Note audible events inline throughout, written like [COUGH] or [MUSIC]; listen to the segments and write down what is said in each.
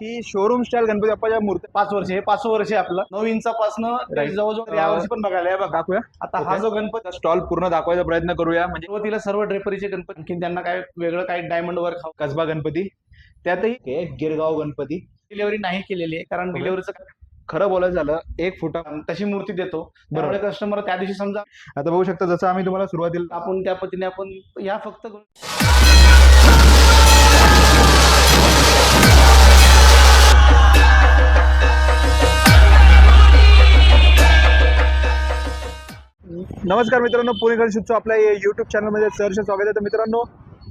की showroom style Ganpati बाप्पाच्या मूर्ती. पाच वर्ष हे पाच वर्ष आहे आपलं. नऊ इंचापासनं ते Right. जवळजवळ या वर्षी पण बघायला बघा. दाखवूया. आता हा Okay. जो गणपती स्टॉल पूर्ण दाखवायचा प्रयत्न करूया. म्हणजे सुरुवातीला सर्व ड्रेपरीचे गणपती आणखी त्यांना काय वेगळं काय डायमंड वर्क कसबा गणपती. त्यातही हे गिरगाव गणपती. डिलिव्हरी नाही केलेली आहे कारण Okay. डिलिव्हरीचं खरं बोलायचं झालं एक फुटा तशी मूर्ती देतो. त्यामुळे कस्टमर त्या दिवशी समजा आता बघू शकता जसं आम्ही तुम्हाला सुरुवातीला आपण त्या पद्धतीने आपण या फक्त नमस्कार मित्रांनो पुणे गणेशोत्सव आपल्या युट्यूब चॅनलमध्ये सहर्ष स्वागत आहे. तर मित्रांनो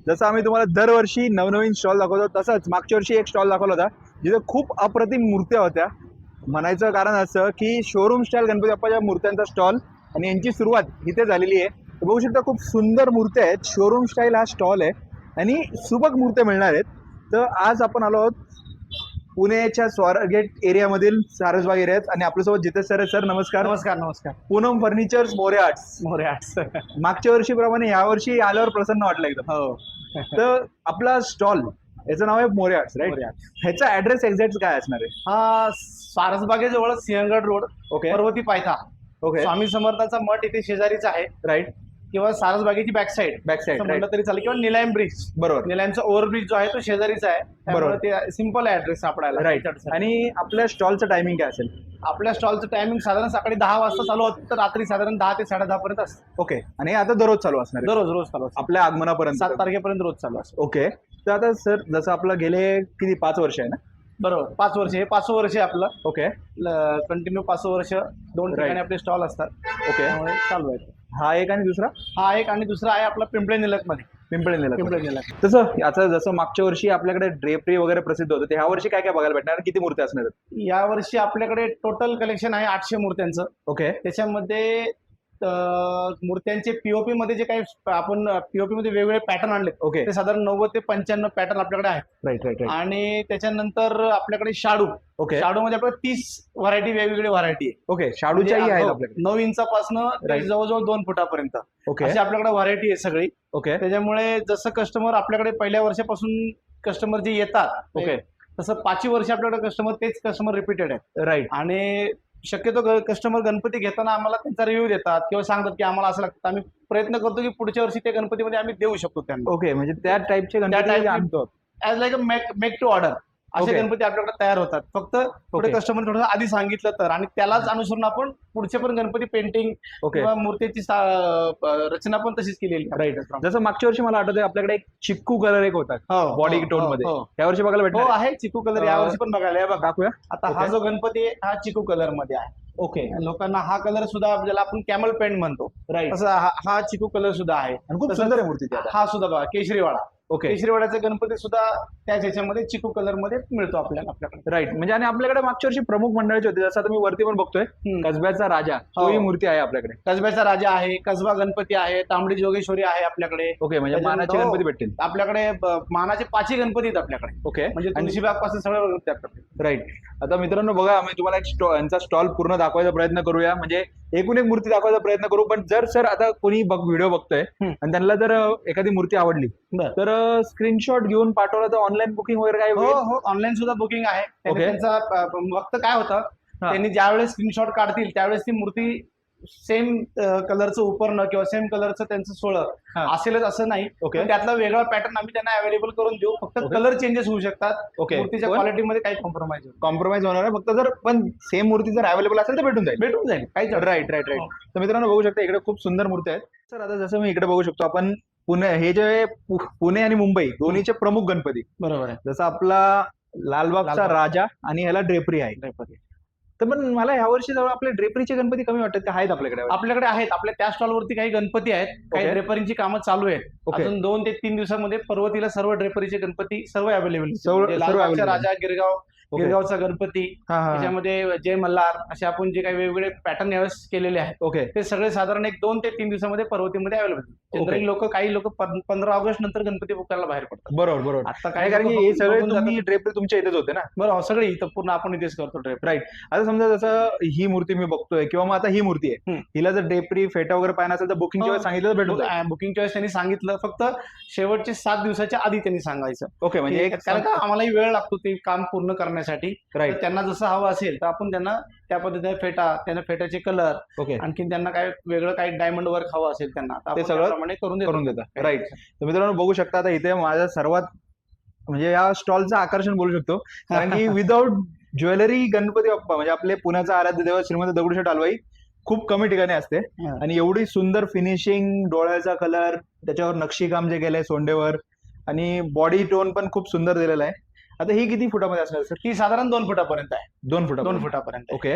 जसं आम्ही तुम्हाला दरवर्षी नवनवीन स्टॉल दाखवतो तसंच मागच्या वर्षी एक स्टॉल दाखवला होता जिथे खूप अप्रतिम मूर्त्या होत्या. म्हणायचं कारण असं की शोरूम स्टाईल गणपती बाप्पाच्या मूर्त्यांचा स्टॉल आणि यांची सुरुवात इथे झालेली आहे. तर बघू शकता खूप सुंदर मूर्त्या आहेत. शोरूम स्टाईल हा स्टॉल आहे. आणि सुबक मूर्त्या मिळणार आहेत. तर आज आपण आलो आहोत पुण्याच्या स्वारगेट एरियामधील सारसबाग एरियात आणि आपल्यासोबत जितेश सर आहेत. सर नमस्कार. नमस्कार नमस्कार. Poonam furnitures More arts. More arts. [LAUGHS] मागच्या वर्षीप्रमाणे यावर्षी आल्यावर प्रसन्न वाटलं एकदम. हो. [LAUGHS] तर आपला स्टॉल याचं नाव आहे मोरे आर्ट्स राईट मोरे ह्याचा ऍड्रेस एक्झॅक्ट काय असणार आहे? हा सारसबागेजवळ सिंहगड रोड ओके पर्वती पायथा. ओके स्वामी समर्थांचा मठ इथे शेजारीचा आहे. राईट किंवा सारसबागेची बॅक साईड बॅक साईड म्हणलं तरी चालेल. किंवा निलायम ब्रिज. बरोबर. निलायमचा ओव्हरब्रिज जो आहे तो शेजारीचा आहे. त्यामुळे ते सिंपल आहे ऍड्रेस सापडायला. राईट. आणि आपल्या स्टॉलचं टायमिंग काय असेल? आपल्या स्टॉलचं टायमिंग साधारण सकाळी दहा वाजता चालू होतं तर रात्री साधारण दहा ते साडे दहा पर्यंत असतं. ओके आणि आता दररोज चालू असणार दररोज रोज चालू असतं. आपल्या आगमनापर्यंत. सात तारखेपर्यंत रोज चालू असतं. ओके तर आता सर जसं आपलं गेले किती? पाच वर्ष आहे ना? बरोबर. पाच वर्ष. हे पाच वर्ष आपलं. ओके कंटिन्यू पाच वर्ष. दोन. ठिकाणी आपले स्टॉल असतात. ओके चालू आहे हा एक आणि दुसरा? हा एक आणि दुसरा आहे आपला पिंपळे निलकमध्ये पिंपळे निलक. पिंपळे निलक. तसं आता जसं मागच्या वर्षी आपल्याकडे ड्रेपरी वगैरे प्रसिद्ध होतं ते ह्या वर्षी काय काय बघायला भेटणार आणि किती मूर्ती असणार आहेत? या वर्षी आपल्याकडे टोटल कलेक्शन आहे आठशे मूर्त्यांचं. ओके. त्याच्यामध्ये मूर्त्यांचे पीओपी मध्ये जे काही आपण पीओपी मध्ये वेगवेगळे पॅटर्न आणले ओके ते साधारण नव्वद ते पंच्याण्णव पॅटर्न आपल्याकडे आहेत. राईट राईट आणि त्याच्यानंतर आपल्याकडे शाडू. ओके शाडू मध्ये आपल्याकडे तीस व्हरायटी वेगवेगळी व्हरायटी आहे ओके शाडूच्याही आहेत हो, आपल्याकडे. नऊ इंचापासनं. जवळजवळ दोन फुटापर्यंत. ओके अशी आपल्याकडे व्हरायटी आहे सगळी. ओके त्याच्यामुळे जसं कस्टमर आपल्याकडे पहिल्या वर्षापासून कस्टमर जे येतात ओके तसं पाचवी वर्ष आपल्याकडे कस्टमर तेच कस्टमर रिपीटेड आहे राईट आणि शक्यतो कस्टमर गणपती घेताना आम्हाला त्यांचा रिव्ह्यू देतात किंवा सांगतात की आम्हाला असं लागतं. आम्ही प्रयत्न करतो की पुढच्या वर्षी त्या गणपतीमध्ये आम्ही देऊ शकतो त्यांना. ओके म्हणजे त्या टाईपचे गणपती type- आणतो. As like a make make to order असे. गणपती आपल्याकडे तयार होतात. फक्त पुढे. कस्टमर थोडं आधी सांगितलं तर. आणि त्यालाच अनुसरून आपण पुढचे पण गणपती पेंटिंग किंवा मूर्तीची रचना पण तशीच केलेली. राईट जसं मागच्या वर्षी मला आठवतंय आपल्याकडे एक चिक्कू कलर एक होता. बॉडी हो, टोन हो, मध्ये. हो. त्या वर्षी बघायला हो भेटणार आहे चिकू कलर अं, यावर्षी पण बघायला बघा. आता हा. जो गणपती आहे हा चिकू कलरमध्ये आहे. ओके लोकांना हा कलर सुद्धा ज्याला आपण कॅमल पेंट म्हणतो. राईट हा चिकू कलर सुद्धा आहे. आणि खूप सुंदर आहे मूर्ती हा सुद्धा बघा केशरीवाडा. ओके केशरीवाड्याचा गणपती सुद्धा त्याच ह्याच्यामध्ये चिकू कलरमध्ये मिळतो आपल्याला आपल्याकडे. राईट म्हणजे आणि आपल्याकडे मागच्या वर्षी प्रमुख मंडळाचे होते. जसं आता मी वरती पण बघतोय. कसब्याचा राजा. हो. तोही मूर्ती आहे आपल्याकडे. कसब्याचा राजा आहे कसबा गणपती आहे तांबडी जोगेश्वरी आहे आपल्याकडे. ओके म्हणजे त्याच्यानंतर- मानाचे हो. गणपती भेटतील. आपल्याकडे ब- मानाचे पाचही गणपती आहेत आपल्याकडे. ओके म्हणजे आणि तुळशीबागपासून सगळे गणपती आपल्याकडे राईट आता मित्रांनो बघा आम्ही तुम्हाला एक स्टॉ यांचा स्टॉल पूर्ण दाखवायचा प्रयत्न करूया. म्हणजे एकूण एक मूर्ती दाखवायचा प्रयत्न करू पण जर सर आता कोणी बघ व्हिडिओ बघतोय. आणि त्यांना जर एखादी मूर्ती आवडली. तर स्क्रीनशॉट घेऊन पाठवलं तर ऑनलाईन बुकिंग वगैरे काय हो हो ऑनलाईन सुद्धा बुकिंग आहे. त्यांचा फक्त काय होतं. त्यांनी ज्यावेळेस स्क्रीनशॉट काढतील त्यावेळेस ती मूर्ती सेम कलरचं उपरणं किंवा सेम कलरचं त्यांचं सोळं. असेलच असं नाही. ओके. त्यातला वेगळा पॅटर्न आम्ही त्यांना अवेलेबल करून देऊ. फक्त. कलर चेंजेस होऊ शकतात. ओके. मूर्तीच्या क्वालिटीमध्ये काही कॉम्प्रोमाइज कॉम्प्रोमाइज होणार आहे. फक्त जर पण सेम मूर्ती जर अवेलेबल असेल तर भेटून जाईल. भेटून जाईल. काही राईट राईट राईट. तर मित्रांनो बघू शकता इकडे खूप सुंदर मूर्ती आहेत. सर आता जसं मी इकडे बघू शकतो आपण पुणे हे जे पुणे आणि मुंबई दोन्हीचे प्रमुख गणपती. बरोबर आहे. जसं आपला लालबागचा लालबाग. राजा आणि ह्याला ड्रेपरी आहे. तर पण मला ह्या वर्षी जवळ आपले ड्रेपरीचे गणपती कमी वाटतात का आहेत आपल्याकडे आपल्याकडे आहेत आपल्या त्या स्टॉलवरती काही गणपती आहेत काही. ड्रेपरींची कामं चालू आहेत अजून दोन ते तीन दिवसामध्ये पर्वतीला सर्व ड्रेपरीचे गणपती सर्व अवेलेबल सर्व- सर्व available. राजा गिरगाव. गिरगावचा गणपती हा हा, हा. त्याच्यामध्ये जय मल्हार असे आपण जे काही वेगवेगळे पॅटर्न यावेळेस केलेले आहेत. ओके. ते सगळे साधारण एक दोन ते तीन दिवसामध्ये पर्वतीमध्ये अवेलेबल जनरली लोक काही लोक पंधरा ऑगस्ट नंतर गणपती बुक करायला बाहेर पडतात. बरोबर बरोबर. आता काय कारण की लोकं हे बघून सगळे जातात. ड्रेपरी तुमच्या इथेच होते ना? बरोबर सगळी इथं पूर्ण आपण इथेच करतो ड्रेप आता समजा जसं ही मूर्ती मी बघतोय किंवा मग आता ही मूर्ती आहे. हम्म. हिला जर ड्रेपरी फेटा वगैरे पाहिजे असेल तर बुकिंग हो. सांगितलं तर भेटून जाईल. बुकिंगच्या वेळेस त्यांनी सांगितलं फक्त शेवटचे सात दिवसाच्या आधी त्यांनी सांगायचं. ओके म्हणजे एक कारण का आम्हालाही वेळ लागतो ते काम पूर्ण करण्यासाठी तर राईट त्यांना जसं हवं असेल तर आपण त्यांना त्या पद्धतीने फेटा त्यांना फेट्याचे कलर ओके आणखीन त्यांना काय वेगळं काही डायमंड वर्क हवं असेल त्यांना तर आपण सगळं त्याप्रमाणे करून देतो. करून देतात राईट तर मित्रांनो बघू शकता आता इथे माझ्या सर्वात म्हणजे या स्टॉलचं आकर्षण बोलू शकतो. कारण की [LAUGHS] विदाऊट ज्वेलरी गणपती बाप्पा म्हणजे आपले पुण्याचा आराध्य देव श्रीमंत दगडूशेठ हलवाई खूप कमी ठिकाणी असते. हा. आणि एवढी सुंदर फिनिशिंग डोळ्याचा कलर त्याच्यावर नक्षीकाम जे केलंय सोंडेवर आणि बॉडी टोन पण खूप सुंदर दिलेला आहे. आता ही किती फुटामध्ये असणार? सर ती साधारण दोन फुटापर्यंत आहे. दोन फुटा दोन फुटापर्यंत. ओके.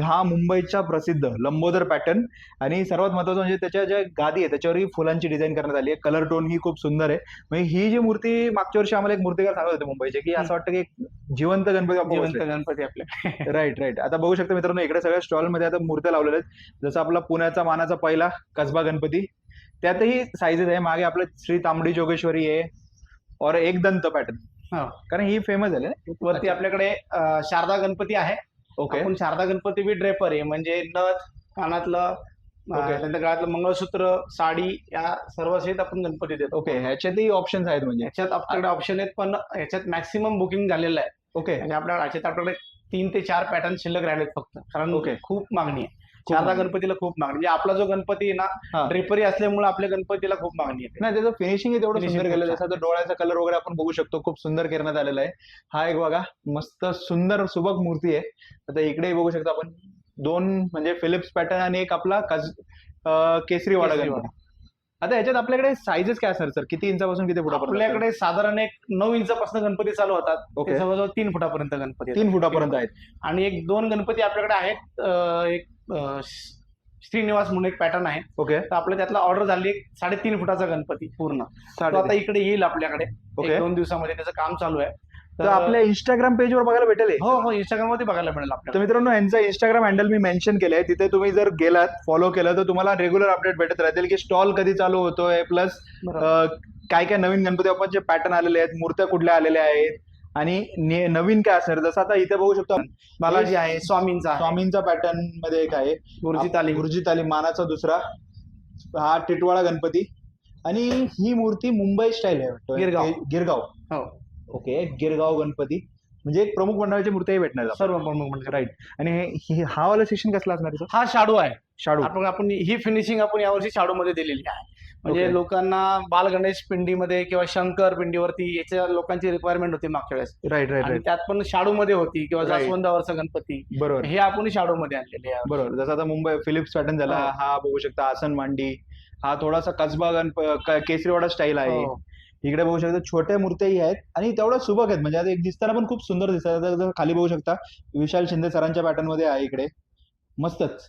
हा मुंबईचा प्रसिद्ध लंबोदर पॅटर्न आणि सर्वात महत्वाचं म्हणजे त्याच्या ज्या गादी आहे त्याच्यावरही फुलांची डिझाईन करण्यात आली आहे. कलर टोन ही खूप सुंदर आहे. म्हणजे ही जी मूर्ती मागच्या वर्षी आम्हाला एक मूर्तिकार सांगत होते मुंबईचे की असं वाटतं की जिवंत गणपती जिवंत गणपती आपले. [LAUGHS] राईट राईट आता बघू शकता मित्रांनो इकडे सगळ्या स्टॉलमध्ये आता मूर्त्या लावलेल्या आहेत. जसं आपला पुण्याचा मानाचा पहिला कसबा गणपती त्यातही साईजेस आहे. मागे आपलं श्री तांबडी जोगेश्वरी आहे. और एक दंत पॅटर्न हो. कारण ही फेमस झाली ना? वरती आपल्याकडे अं, शारदा गणपती आहे. ओके. आपण शारदा गणपती बी ड्रेपर आहे. म्हणजे नथ कानातलं अं, Okay. त्यानंतर गळ्यातलं मंगळसूत्र साडी या सर्व सहित आपण गणपती देतो. ओके ह्याच्यातही ऑप्शन्स आहेत म्हणजे? याच्यात आपल्याकडे ऑप्शन आहेत पण याच्यात मॅक्सिमम बुकिंग झालेलं आहे. ओके. म्हणजे आपल्याकडे याच्यात आपल्याकडे तीन ते चार पॅटर्न शिल्लक राहिलेत फक्त. कारण Okay. खूप मागणी आहे. शारदा. गणपतीला खूप मागणी. म्हणजे आपला जो गणपती आहे. ना ड्रेपरी असल्यामुळे आपल्या गणपतीला खूप मागणी आहे नाही त्याचं फिनिशिंग तेवढं सुंदर केलेलं छान. जसं डोळ्याचा कलर वगैरे आपण बघू शकतो. खूप सुंदर करण्यात आलेला आहे. हा एक बघा मस्त सुंदर सुबक मूर्ती आहे. आता इकडे बघू शकतो आपण. दोन म्हणजे फिलिप्स पॅटर्न आणि एक आपला केसरीवाडा केसरीवाडा. गणपती. आता याच्यात आपल्याकडे साईजेस काय असणार सर किती इंचापासून किती फुटापर्यंत? आपल्याकडे साधारण एक नऊ इंचापासून गणपती चालू होतात. जवळजवळ तीन फुटापर्यंत गणपती. तीन फुटापर्यंत आहेत. आणि एक दोन गणपती आपल्याकडे आहेत. एक अं, श- श्रीनिवास म्हणून एक पॅटर्न आहे. ओके. तर आपल्या त्यातला ऑर्डर झाली एक साडेतीन फुटाचा गणपती पूर्ण. तो आता साडे इकडे येईल आपल्याकडे. ओके. एक दोन दिवसामध्ये त्याचं काम चालू आहे. तर आपल्या इंस्टाग्राम पेजवर बघायला भेटेल हे? हो हो इंस्टाग्राममध्ये बघायला मिळेल तर आपल्याला मित्रांनो यांचा इंस्टाग्राम हँडल मी मेन्शन केलंय. तिथे तुम्ही जर गेलात फॉलो केलं तर तुम्हाला रेग्युलर अपडेट भेटत राहतील की स्टॉल कधी चालू होतोय प्लस बरोबर. काय काय नवीन गणपती बाप्पांचे पॅटर्न आलेले आहेत मूर्त्या कुठल्या आलेल्या आहेत आणि नवीन काय असणार? जसं आता इथे बघू शकतो बालाजी आहे स्वामींचा स्वामींचा पॅटर्नमध्ये एक आहे. गुरुजी तालीम. गुरुजी तालीम मानाचा दुसरा. हा टिटवाळा गणपती. आणि ही मूर्ती मुंबई स्टाईल आहे वाटतं. गिरगाव. गिरगाव. हो. ओके गिरगाव गणपती. म्हणजे एक प्रमुख मंडळाची मूर्त्याही भेटणार सर्व प्रमुख म्हणजे राईट आणि हे- वाला सेक्शन कसला असणार? हा शाडू आहे. शाडू. आपण ही फिनिशिंग आपण यावर्षी शाडू मध्ये दिलेली आहे. म्हणजे. लोकांना बाल गणेश पिंडीमध्ये किंवा शंकर पिंडीवरती याच्या लोकांची रिक्वायरमेंट होती मागच्या वेळेस. राईट राईट आणि राईट त्यात पण शाडू मध्ये होती किंवा Right. जास्वंदावरचा गणपती. बरोबर. हे आपण शाडू मध्ये आणलेले आहे. बरोबर. जसं आता मुंबई फिलिप्स पॅटर्न झाला हो. हा बघू शकता आसन मांडी हा थोडासा कसबा गणप क- केसरीवाडा स्टाईल आहे. हो. इकडे बघू शकता छोट्या मूर्त्याही आहेत आणि तेवढ्या सुबक आहेत. म्हणजे आता एक दिसताना पण खूप सुंदर दिसतात. आता जर खाली बघू शकता विशाल शिंदे सरांच्या पॅटर्नमध्ये आहे इकडे. मस्तच.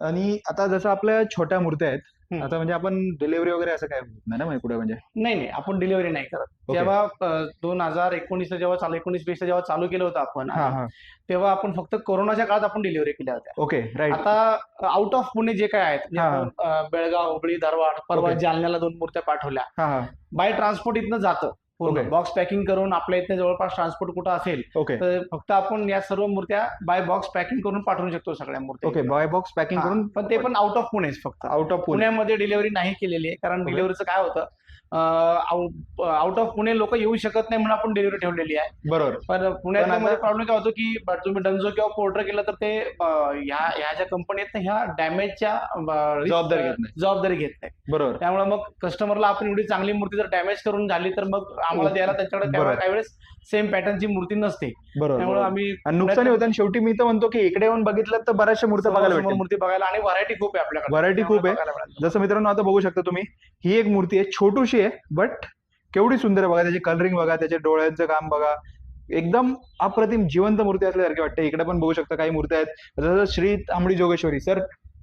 आणि आता जसं आपल्या छोट्या मूर्त्या आहेत हम्म. आता म्हणजे आपण डिलिव्हरी वगैरे असं काय होत नाही ना म्हणजे पुढे म्हणजे नाही नाही आपण डिलिव्हरी नाही करत Okay. जेव्हा दोन हजार एकोणीस जेव्हा चालू एकोणीस वीस जेव्हा चालू केलं होतं आपण हा हा तेव्हा आपण फक्त कोरोनाच्या काळात आपण डिलिव्हरी केल्या होत्या ओके राईट आता आउट ऑफ पुणे जे काय आहेत म्हणजे हा. आपण, अं, बेळगाव हुबळी धारवाड परवा Okay. जालन्याला दोन मूर्त्या पाठवल्या हा हा बाय ट्रान्सपोर्ट इथनं जातं पूर्ण. बॉक्स पॅकिंग करून आपल्या इथनं जवळपास ट्रान्सपोर्ट कुठं असेल ओके तर फक्त आपण या सर्व मूर्त्या बाय बॉक्स पॅकिंग करून पाठवू शकतो सगळ्या मूर्त्या ओके बॉय बॉक्स पॅकिंग करून पण ते पण आउट ऑफ पुणेच फक्त. आउट ऑफ पुणे पुण्यामध्ये डिलिव्हरी नाही केलेली आहे कारण. डिलिव्हरीचं काय होतं आउट ऑफ पुणे लोक येऊ शकत नाही म्हणून आपण डिलिव्हरी ठेवलेली आहे बरोबर पण पुण्यामध्ये आता- प्रॉब्लेम काय होतो की तुम्ही डंजो किंवा पोर्टर केलं तर ते ह्या ह्या ज्या कंपनी आहेत ना ह्या डॅमेजच्या जबाबदारी घेत नाही. जबाबदारी घेत नाही बरोबर त्यामुळे मग कस्टमरला आपण एवढी चांगली मूर्ती जर डॅमेज करून झाली तर मग आम्हाला. द्यायला त्यांच्याकडे. काही वेळेस सेम पॅटर्नची मूर्ती नसते त्यामुळे. आम्ही नुकसानी होतं आणि शेवटी मी तर म्हणतो की इकडे येऊन बघितलं तर बऱ्याचशा मूर्त्या बघायला मूर्ती बघायला आणि व्हरायटी खूप आहे आपल्याकडे Variety खूप आहे. जसं मित्रांनो आता बघू शकता तुम्ही ही एक मूर्ती आहे छोटूशी आहे बट केवढी सुंदर आहे बघा त्याची कलरिंग बघा त्याच्या डोळ्यांचं काम बघा एकदम अप्रतिम जिवंत मूर्ती असल्यासारखी वाटते इकडे पण बघू शकता काही मूर्त्या आहेत जसं श्री तांबडी जोगेश्वरी सर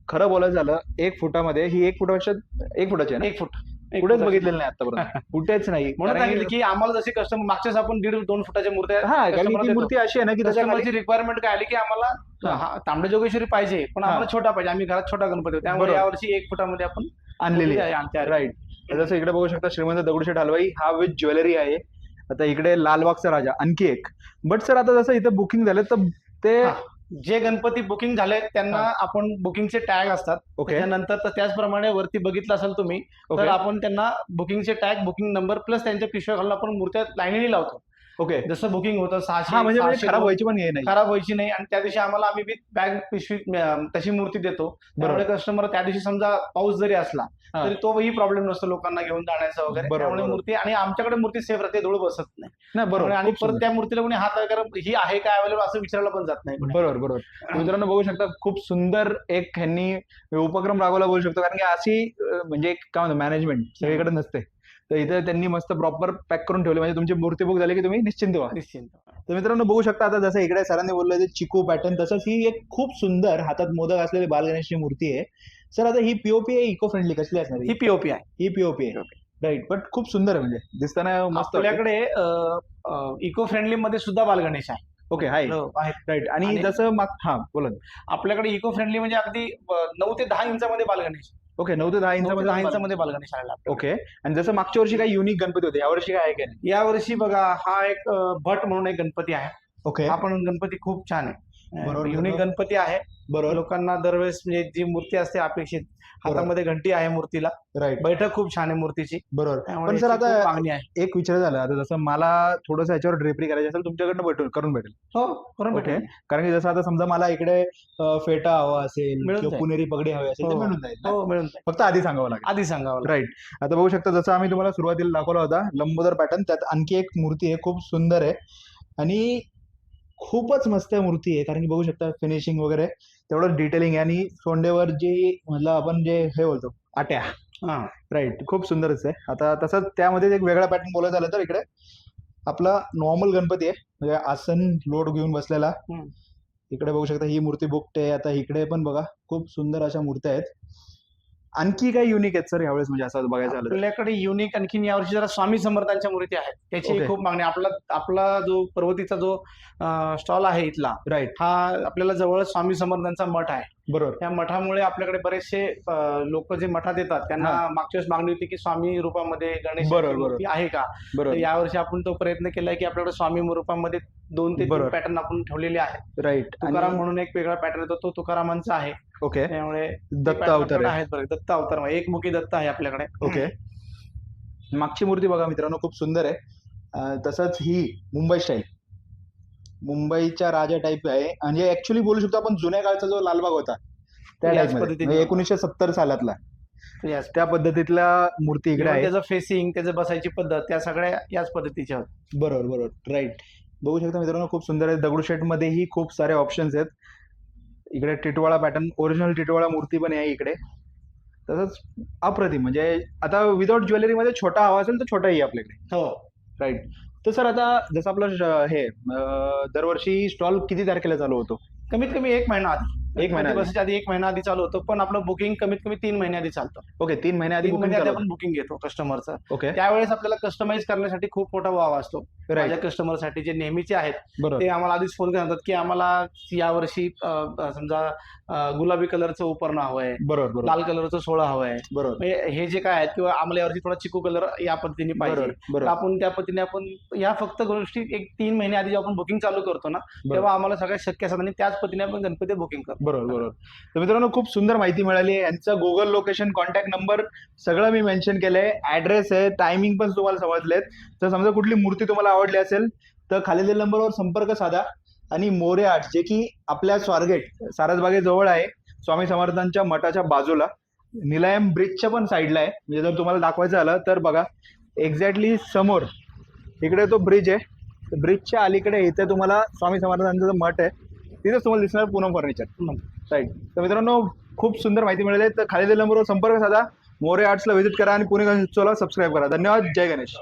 खरं बोलायचं झालं एक फुटामध्ये ही एक फुटापेक्षा एक फुटाची आहे ना एक फुट कुठेच. बघितलेलं नाही आतापर्यंत [LAUGHS] कुठेच नाही म्हणून सांगितलं की आम्हाला जसे कस्टमर मागच्याच आपण दीड दोन फुटाच्या मूर्त्या कारण customer की ती देतो. मूर्ती अशी आहे ना की कस्टमरची रिक्वायरमेंट काय आली की आम्हाला तांबडे जोगेश्वरी पाहिजे पण. आम्हाला छोटा पाहिजे आम्ही घरात छोटा गणपती. त्यामुळे. यावर्षी एक फुटामध्ये आपण आणलेली मूर्ती आहे. राईट जसं इकडे बघू शकता श्रीमंत दगडूशेठ हलवाई हा विथ ज्वेलरी आहे. आता इकडे लालबागचा राजा आणखी एक. बट सर आता जसं इथे बुकिंग झालं तर ते. जे गणपती बुकिंग झाले त्यांना. आपण बुकिंगचे टॅग असतात. ओके त्याच्यानंतर तर त्याचप्रमाणे वरती बघितलं असेल तुम्ही तर आपण त्यांना बुकिंगचे टॅग बुकिंग नंबर प्लस त्यांच्या पिशव्या घालून आपण मूर्त्या लाईनीने लावतो. ओके जसं बुकिंग होतं सहाशे हा म्हणजे म्हणजे सहाशे खराब व्हायची पण हे नाही. खराब व्हायची नाही आणि त्या दिवशी आम्हाला आम्ही विथ बॅग पिशवी अं, तशी मूर्ती देतो. त्यामुळे कस्टमर त्या दिवशी समजा पाऊस जरी असला हा. तरी तोही प्रॉब्लेम नसतो लोकांना घेऊन जाण्याचा वगैरे. बरोबर, त्यामुळे बरोबर. मूर्ती आणि आमच्याकडे मूर्ती सेफ राहते धूळ बसत नाही. नाही बरोबर आणि खूप परत सुंदर. त्या मूर्तीला कोणी हात वगैरे ही आहे का अवेलेबल असं विचारायला पण जात नाही कोणी. बरोबर बरोबर. तर मित्रांनो बघू शकता खूप सुंदर एक ह्यांनी उपक्रम राबवला बोलू शकतो. कारण की अशी अं, म्हणजे एक काय म्हणतो मॅनेजमेंट सगळीकडे नसते. तर इथे त्यांनी मस्त प्रॉपर पॅक करून ठेवले. म्हणजे तुमची मूर्ती बुक झाली की तुम्ही निश्चिंत व्हा. निश्चिंत तर मित्रांनो बघू शकता आता जसं इकडे सरांनी बोललं ते चिकू पॅटर्न तसंच ही एक खूप सुंदर हातात मोदक असलेली बालगणेशची मूर्ती आहे. सर आता ही पीओपी आहे इको फ्रेंडली कसली असणार ही पीओपी आहे. ही पीओपी आहे. राईट बट खूप सुंदर आहे म्हणजे. दिसताना मस्त आपल्याकडे इको फ्रेंडली मध्ये सुद्धा बालगणेश आहे. ओके हाय हो. राईट आणि जसं माग हा बोला. आपल्याकडे इको फ्रेंडली म्हणजे अगदी नऊ ते दहा इंचामध्ये बालगणेश ओके नऊ ते दहा ते दहा इंचामध्ये बालगणेश आलेला आपल्याकडे. ओके आणि जसं मागच्या वर्षी काही युनिक गणपती होते यावर्षी काय आहे का नाही? या वर्षी बघा हा एक अं, भट म्हणून एक गणपती आहे. ओके हा पण गणपती खूप छान आहे. बरोबर. युनिक गणपती आहे. बरोबर. लोकांना दरवेळेस म्हणजे जी मूर्ती असते अपेक्षित हातामध्ये घंटी आहे मूर्तीला. राईट बैठक खूप छान आहे मूर्तीची. बरोबर. पण सर आता- मागणी आहे. एक विचार झाला. आता जसं मला थोडंसं याच्यावर ड्रेपरी करायची असेल तुमच्याकडनं भेटून करून भेटेल. हो करून. भेटेल. कारण की जसं आता समजा मला इकडे फेटा हवा असेल किंवा. पुणेरी पगडी हवी असेल तर हो. मिळून जाईल? हो मिळून जाईल. फक्त आधी सांगावं लागेल. आधी सांगावं राईट आता बघू शकता जसं आम्ही तुम्हाला सुरुवातीला दाखवला होता लंबोदर पॅटर्न त्यात आणखी एक मूर्ती आहे खूप सुंदर आहे. आणि खूपच मस्त मूर्ती आहे. कारण की बघू शकता फिनिशिंग वगैरे तेवढं डिटेलिंग आणि सोंडेवर जी म्हटलं आपण जे हे बोलतो आट्या. हा. राईट खूप सुंदरच आहे. आता तसंच त्यामध्ये एक वेगळा पॅटर्न बोलायचं झालं तर इकडे आपला नॉर्मल गणपती आहे. म्हणजे आसन लोड घेऊन बसलेला. इकडे बघू शकता ही मूर्ती बुकट आहे. आता इकडे पण बघा खूप सुंदर अशा मूर्त्या आहेत. आणखी काही युनिक आहेत सर यावेळेस म्हणजे असं बघायचं तर? आपल्याकडे युनिक आणखीन यावर्षी जरा स्वामी समर्थांच्या मूर्ती आहेत. त्याची. खूप मागणी. आपला आपला जो पर्वतीचा जो स्टॉल आहे इथला राईट हा आपल्याला जवळ स्वामी समर्थांचा मठ आहे. बरोबर. त्या मठामुळे आपल्याकडे बरेचसे लोक जे मठात येतात त्यांना मागच्या वेळेस मागणी होती की स्वामी रूपामध्ये गणेश बरोबर, मूर्ती आहे का? तर बरोबर यावर्षी आपण तो प्रयत्न केलाय की आपल्याकडे स्वामी रूपामध्ये दोन ते तीन बरोबर. पॅटर्न आपण ठेवलेले आहेत. राईट तुकाराम म्हणून एक वेगळा पॅटर्न येतो तो तुकारामांचा आहे. ओके. त्यामुळे दत्त अवतार आहे. आहेत बरं. दत्त अवतार म्हणजे एक मुखी दत्त आहे आपल्याकडे. ओके. मागची मूर्ती बघा मित्रांनो खूप सुंदर आहे. अं, तसंच ही मुंबई स्टाईल मुंबईच्या राजा टाईप आहे. म्हणजे ऍक्च्युली बोलू शकतो आपण जुन्या काळचा जो लालबाग होता त्या याच पद्धतीने मध्ये एकोणीसशे सत्तर सालातला. याच त्या पद्धतीतल्या मूर्ती इकडे आहे त्याचं फेसिंग त्याचं बसायची पद्धत त्या सगळ्या याच पद्धतीच्या बरोबर बरोबर. राईट बघू शकता मित्रांनो खूप सुंदर आहे. दगडूशेठ मध्येही खूप सारे ऑप्शन्स आहेत. इकडे टिटवाळा पॅटर्न ओरिजिनल टिटवाळा मूर्ती पण आहे इकडे. तसंच अप्रतिम म्हणजे आता विदाऊट ज्वेलरीमध्ये छोटा हवा असेल तर छोटाही आहे आपल्याकडे. हो. राईट तर सर आता जसं आपलं हे दरवर्षी स्टॉल किती तारखेला चालू होतो? कमीत कमी एक महिना आधी. एक महिना आधी. आधी एक महिना आधी चालू होतं पण आपलं बुकिंग कमीत कमी तीन महिने आधी चालतं. ओके तीन महिने आधी तीन बुकिंग महिने आधी आपण बुकिंग घेतो कस्टमरचं ओके. त्यावेळेस आपल्याला कस्टमाइज करण्यासाठी खूप मोठा वाव असतो. माझ्या राईट कस्टमरसाठी जे नेहमीचे आहेत बरोबर. ते आम्हाला आधीच फोन करतात की आम्हाला यावर्षी अं, अं, समजा अं, गुलाबी कलरचं उपरणं हवंय बरोबर बरोबर. लाल कलरचं सोळं हवंय. बरोबर. म्हणजे हे जे काय आहेत किंवा आम्हाला यावर्षी थोडा चिकू कलर या पद्धतीने पाहिजे बरोबर तर बरोबर. आपण त्या पद्धतीने आपण या फक्त गोष्टी एक तीन महिने आधी जेव्हा आपण बुकिंग चालू करतो ना तेव्हा आम्हाला सगळ्या शक्य असतात आणि त्याच पद्धतीने आपण गणपती बुकिंग करतो. बरोबर बरोबर. तर मित्रांनो खूप सुंदर माहिती मिळाली आहे. यांचं गुगल लोकेशन कॉन्टॅक्ट नंबर सगळं मी मेन्शन केलंय. ऍड्रेस आहे टायमिंग पण तुम्हाला समजलेत. तर समजा कुठली मूर्ती तुम्हाला आवडली असेल तर खालील नंबरवर संपर्क साधा. आणि मोरे आर्ट जे की आपल्या स्वारगेट सारसबागेजवळ आहे स्वामी समर्थांच्या मठाच्या बाजूला. निलायम ब्रिजच्या पण साईडला आहे. म्हणजे जर तुम्हाला दाखवायचं झालं तर बघा. एक्झॅक्टली समोर इकडे तो ब्रिज आहे. ब्रिजच्या अलीकडे इथे तुम्हाला स्वामी समर्थांचं मठ आहे. तिथेच तुम्हाला दिसणार पूनम फर्निचर. राईट तर मित्रांनो खूप सुंदर माहिती मिळाली. तर खाली नंबरवर संपर्क साधा. मोरे आर्ट्सला व्हिजिट करा आणि पुणे गणेश उत्सवाला सबस्क्राईब करा. धन्यवाद. जय गणेश.